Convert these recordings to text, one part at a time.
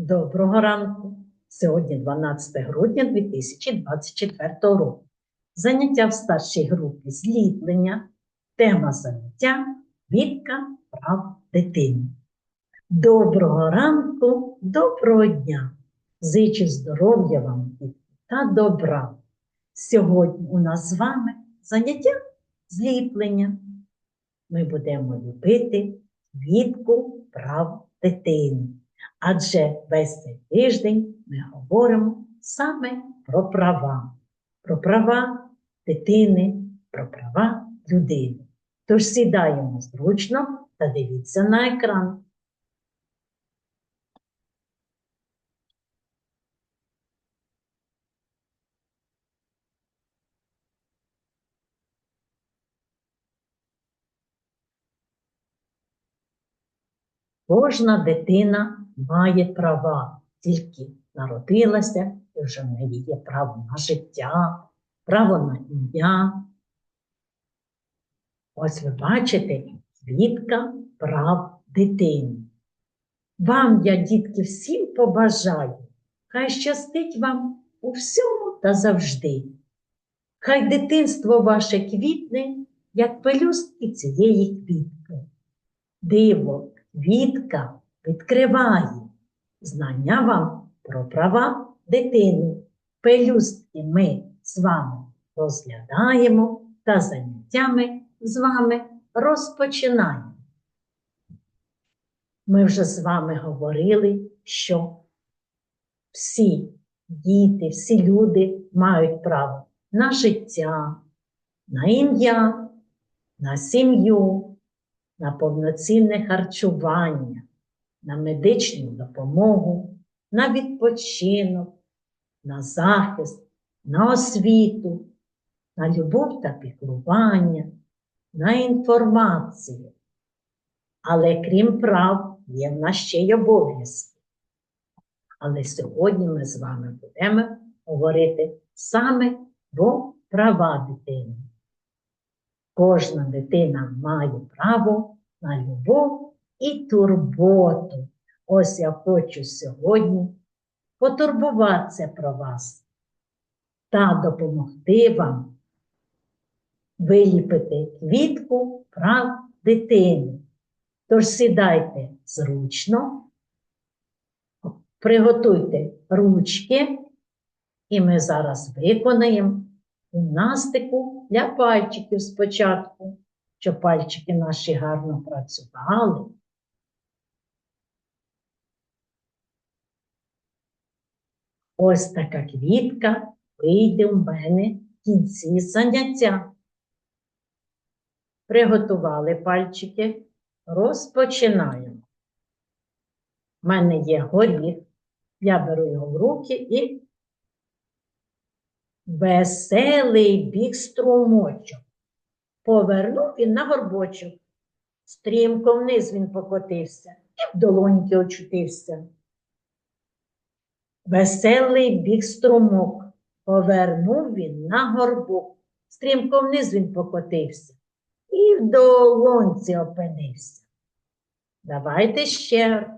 Доброго ранку! Сьогодні 12 грудня 2024 року. Заняття в старшій групі зліплення. Тема заняття Вітка прав дитини. Доброго ранку, доброго дня! Зичу здоров'я вам та добра. Сьогодні у нас з вами заняття зліплення. Ми будемо ліпити квітку прав дитини. Адже весь цей тиждень ми говоримо саме про права, про права дитини, про права людини. Тож сідаємо зручно та дивіться на екран. Кожна дитина має права, тільки народилася і вже в неї є право на життя, право на ім'я. Ось ви бачите квітка прав дитини. Вам я, дітки, всім побажаю, хай щастить вам у всьому та завжди. Хай дитинство ваше квітне, як пелюстки цієї квітки. Диво, квітка відкриває знання вам про права дитини. Пелюстки ми з вами розглядаємо та заняттями з вами розпочинаємо. Ми вже з вами говорили, що всі діти, всі люди мають право на життя, на ім'я, на сім'ю, на повноцінне харчування, на медичну допомогу, на відпочинок, на захист, на освіту, на любов та піклування, на інформацію. Але крім прав, є в нас ще й обов'язки. Але сьогодні ми з вами будемо говорити саме про права дитини. Кожна дитина має право на любов і турботу. Ось я хочу сьогодні потурбуватися про вас та допомогти вам виліпити квітку прав дитини. Тож сідайте зручно, приготуйте ручки, і ми зараз виконаємо гімнастику для пальчиків спочатку, щоб пальчики наші гарно працювали. Ось така квітка вийде в мене в кінці заняття. Приготували пальчики, розпочинаємо. У мене є горіх, я беру його в руки і Веселий біг струмочок. Повернув він на горбочок. Стрімко вниз він покотився і в долоньки очутився. Веселий біг струмок. Повернув він на горбок. Стрімко вниз він покотився і в долонці опинився. Давайте ще.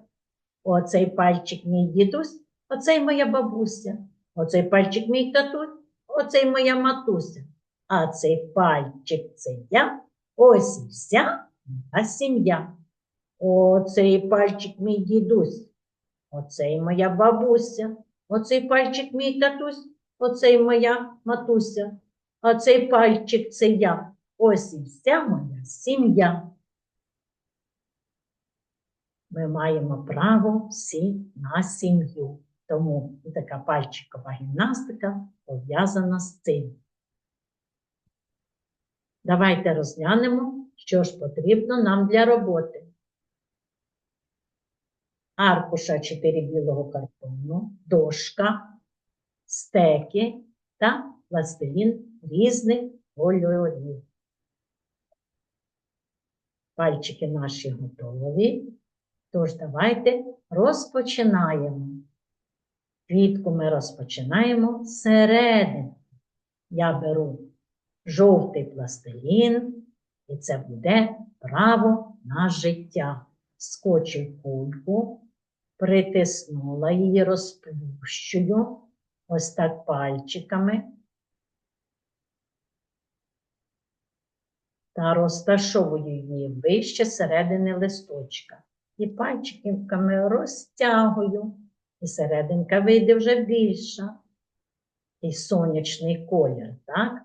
Оцей пальчик мій дідусь, оцей моя бабуся, оцей пальчик мій татусь. Оцей моя матуся, а цей пальчик це я, ось і вся моя сім'я. Оцей пальчик мій дідусь, оцей моя бабуся, оцей пальчик мій татусь, оцей моя матуся, а цей пальчик це я, ось і вся моя сім'я. Ми маємо право всі на сім'ю. Тому така пальчикова гімнастика пов'язана з цим. Давайте розглянемо, що ж потрібно нам для роботи. Аркуша 4 білого картону, дошка, стеки та пластилін різних кольорів. Пальчики наші готові. Тож давайте розпочинаємо. Квітку ми розпочинаємо зсередини. Я беру жовтий пластилін, і це буде право на життя. Скочу кульку притиснула її, розплющую, ось так пальчиками. Та розташовую її вище середини листочка. І пальчиками розтягую, і серединка вийде вже більша. І сонячний колір, так?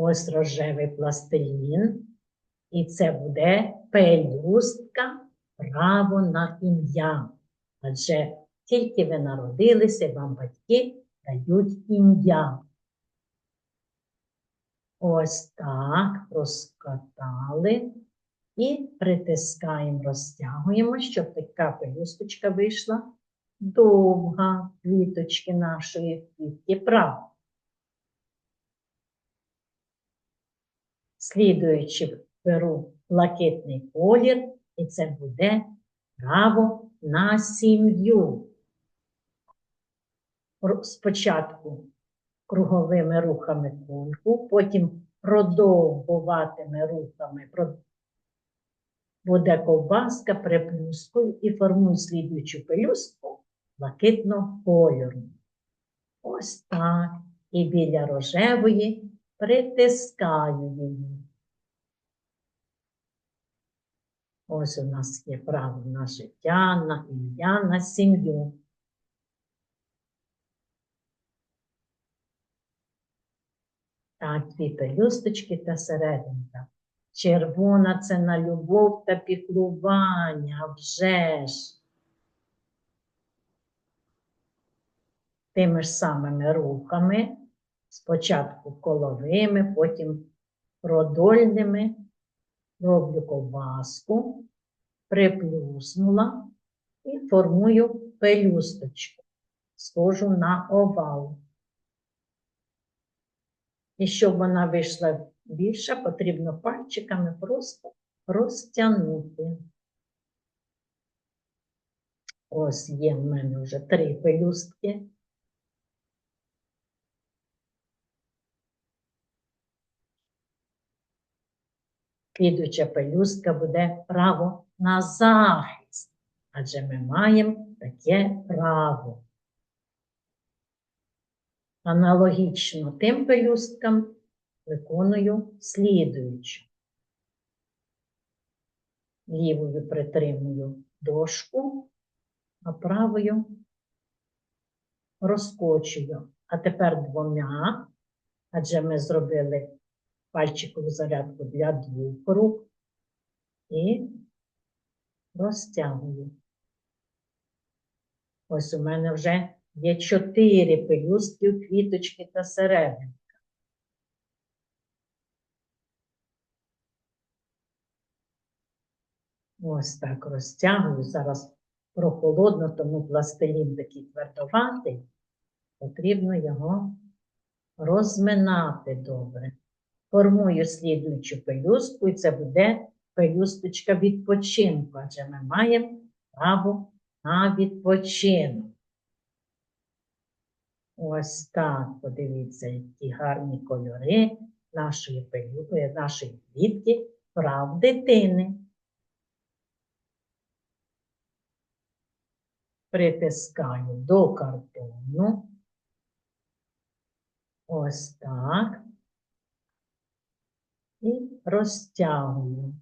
Ось рожевий пластилін. І це буде пелюстка право на ім'я. Адже тільки ви народилися, вам батьки дають ім'я. Ось так розкатали і притискаємо, розтягуємо, щоб така пелюсточка вийшла довга квіточки нашої квітки прав. Слідуючи беру блакитний колір, і це буде право на сім'ю. Спочатку круговими рухами кульку, потім продовгуватими рухами буде ковбаска приплюскою і формую слідуючу пелюстку блакитного кольору. Ось так. І біля рожевої притискаю її. Ось у нас є право на життя, на ім'я, на сім'ю. Так, дві пелюсточки та серединка. Червона це на любов та піклування, вже ж. Тими ж самими рухами, спочатку коловими, потім продольними, роблю ковбаску, приплюснула і формую пелюсточку, схожу на овал. І щоб вона вийшла більша, потрібно пальчиками просто розтягнути. Ось є в мене вже три пелюстки. Слідуюча пелюстка буде право на захист, адже ми маємо таке право. Аналогічно тим пелюсткам виконую слідуючу. Лівою притримую дошку, а правою розкочую. А тепер двома, адже ми зробили пальчикову зарядку для двох рук і розтягую. Ось у мене вже є чотири пелюстки, квіточки та серединка. Ось так розтягую. Зараз прохолодно, тому пластилін такий твердоватий. Потрібно його розминати добре. Формую слідуючу пелюстку, і це буде пелюсточка відпочинку, адже ми маємо право на відпочинок. Ось так, подивіться, які гарні кольори нашої пелюстки, нашої квітки, прав дитини. Притискаю до картону. Ось так. І розтягую.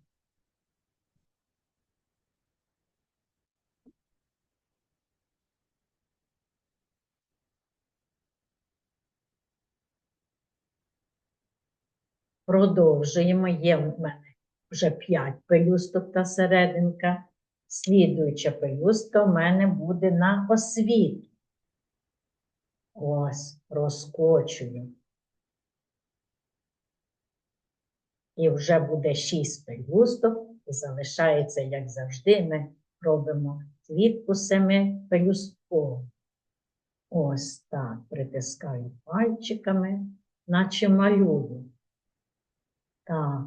Продовжуємо. Є в мене вже 5 пелюсток та серединка. Слідуюча пелюстка в мене буде на освіту. Ось, розкочую. І вже буде 6 пелюсток. І залишається, як завжди, ми робимо квітку семи пелюсткову. Ось так притискаю пальчиками, наче малюю. Так.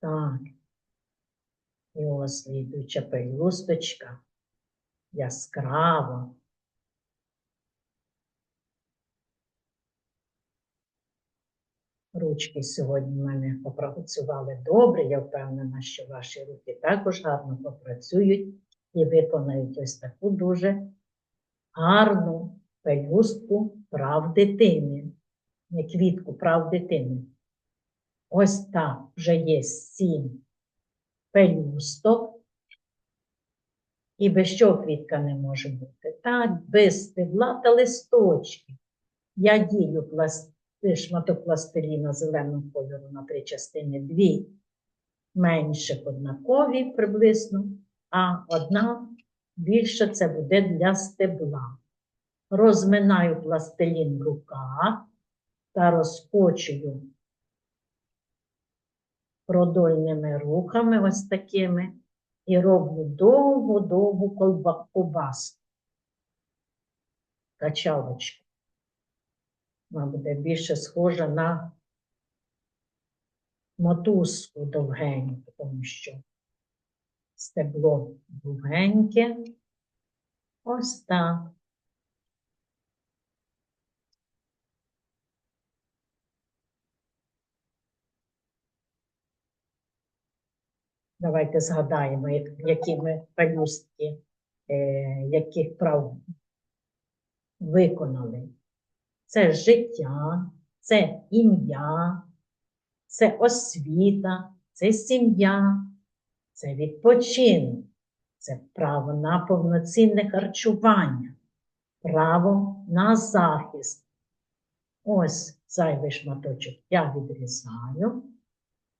Так. І ось слідуюча пелюсточка яскраво. Ручки сьогодні в мене попрацювали добре, я впевнена, що ваші руки також гарно попрацюють і виконають ось таку дуже гарну пелюстку прав дитини, не квітку прав дитини. Ось так вже є сім пелюсток. І без чого квітка не може бути? Так, без стебла та листочки. Я дію пласт... шматок пластиліна зеленого кольору на три частини, дві менших однакові приблизно, а одна більша це буде для стебла. Розминаю пластилін в руках та розкочую продольними рухами, ось такими, і роблю довгу-довгу ковбаску. Качалочку. Вона буде більше схожа на мотузку довгеньку, тому що стебло довгеньке. Ось так. Давайте згадаємо, які ми пелюстки, е, яких прав виконали. Це життя, це ім'я, це освіта, це сім'я, це відпочинок, це право на повноцінне харчування, право на захист. Ось зайвий шматочок я відрізаю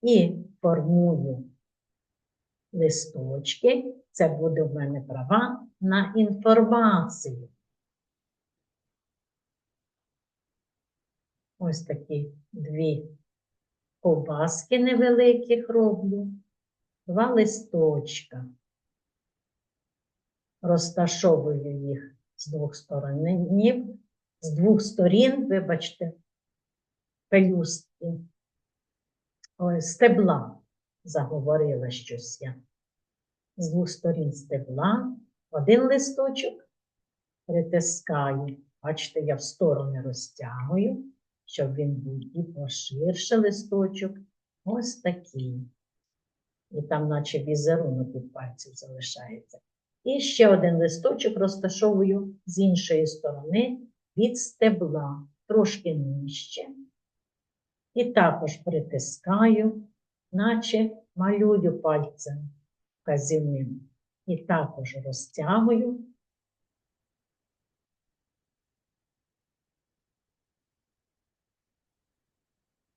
і формую листочки. Це буде в мене права на інформацію. Ось такі дві ковбаски невеликих роблю, два листочка. Розташовую їх з двох сторон, з двох сторін, вибачте, пелюстки. Ой, стебла заговорила щось я. З двох сторін стебла один листочок притискаю. Бачите, я в сторони розтягую, щоб він був і поширше листочок. Ось такий. І там, наче візерунок від пальців залишається. І ще один листочок розташовую з іншої сторони від стебла, трошки нижче. І також притискаю наче малюю пальцем вказівним. І також розтягую.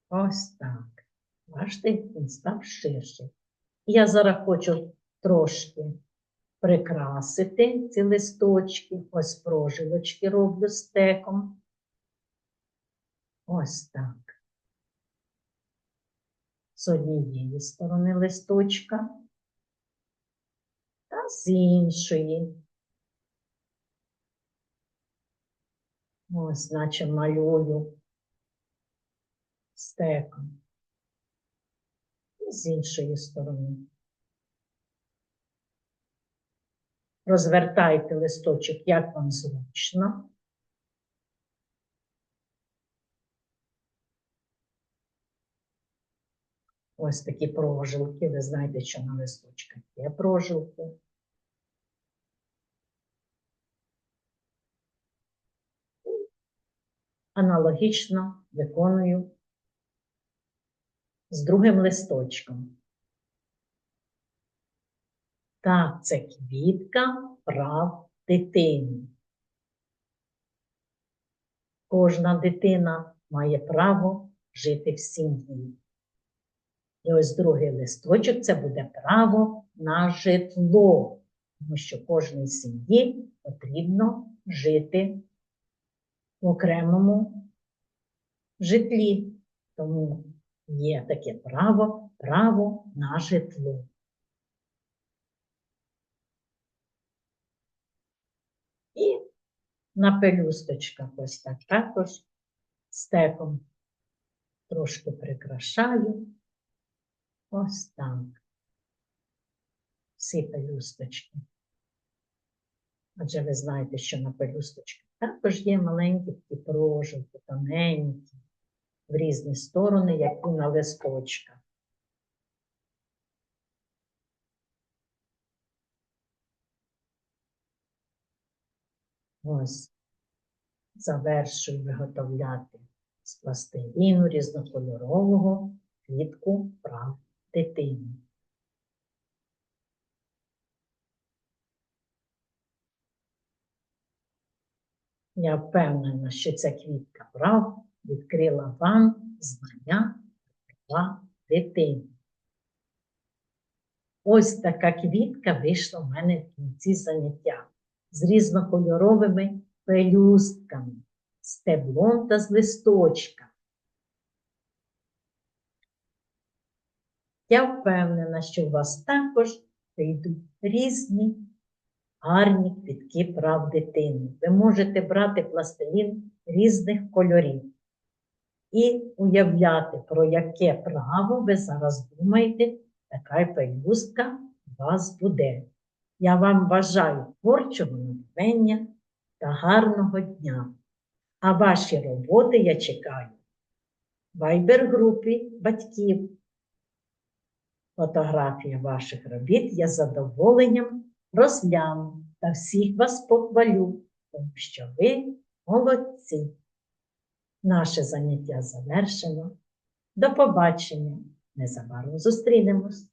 Ось так. Бачите, він став ширший. Я зараз хочу трошки прикрасити ці листочки. Ось прожилочки роблю стеком. Ось так з однієї сторони листочка та з іншої. Ось, наче малюю стеком. І з іншої сторони. Розвертайте листочок, як вам зручно. Ось такі прожилки. Ви знаєте, що на листочках є прожилки. Аналогічно виконую з другим листочком. Так, це квітка прав дитини. Кожна дитина має право жити в сім'ї. І ось другий листочок це буде право на житло, тому що кожній сім'ї потрібно жити в окремому житлі. Тому є таке право, право на житло. І на пелюсточках ось так також стеком трошки прикрашаю. Ось так. Всі пелюсточки. Адже ви знаєте, що на пелюсточках також є маленькі такі прожилки, тоненькі. в різні сторони, як і на листочках. Ось завершую виготовляти з пластиліну різнокольорового квітку прав дитини. Я впевнена, що ця квітка прав відкрила вам знання права дитини. Ось така квітка вийшла в мене в кінці заняття з різнокольоровими пелюстками, стеблом та з листочка. Я впевнена, що у вас також вийдуть різні гарні квітки прав дитини. Ви можете брати пластилін різних кольорів і уявляти, про яке право ви зараз думаєте, така й пелюстка у вас буде. Я вам бажаю творчого натхнення та гарного дня. А ваші роботи я чекаю в вайбер-групі батьків. Фотографія ваших робіт я з задоволенням розгляну та всіх вас похвалю, тому що ви молодці. Наше заняття завершено. До побачення. Незабаром зустрінемось.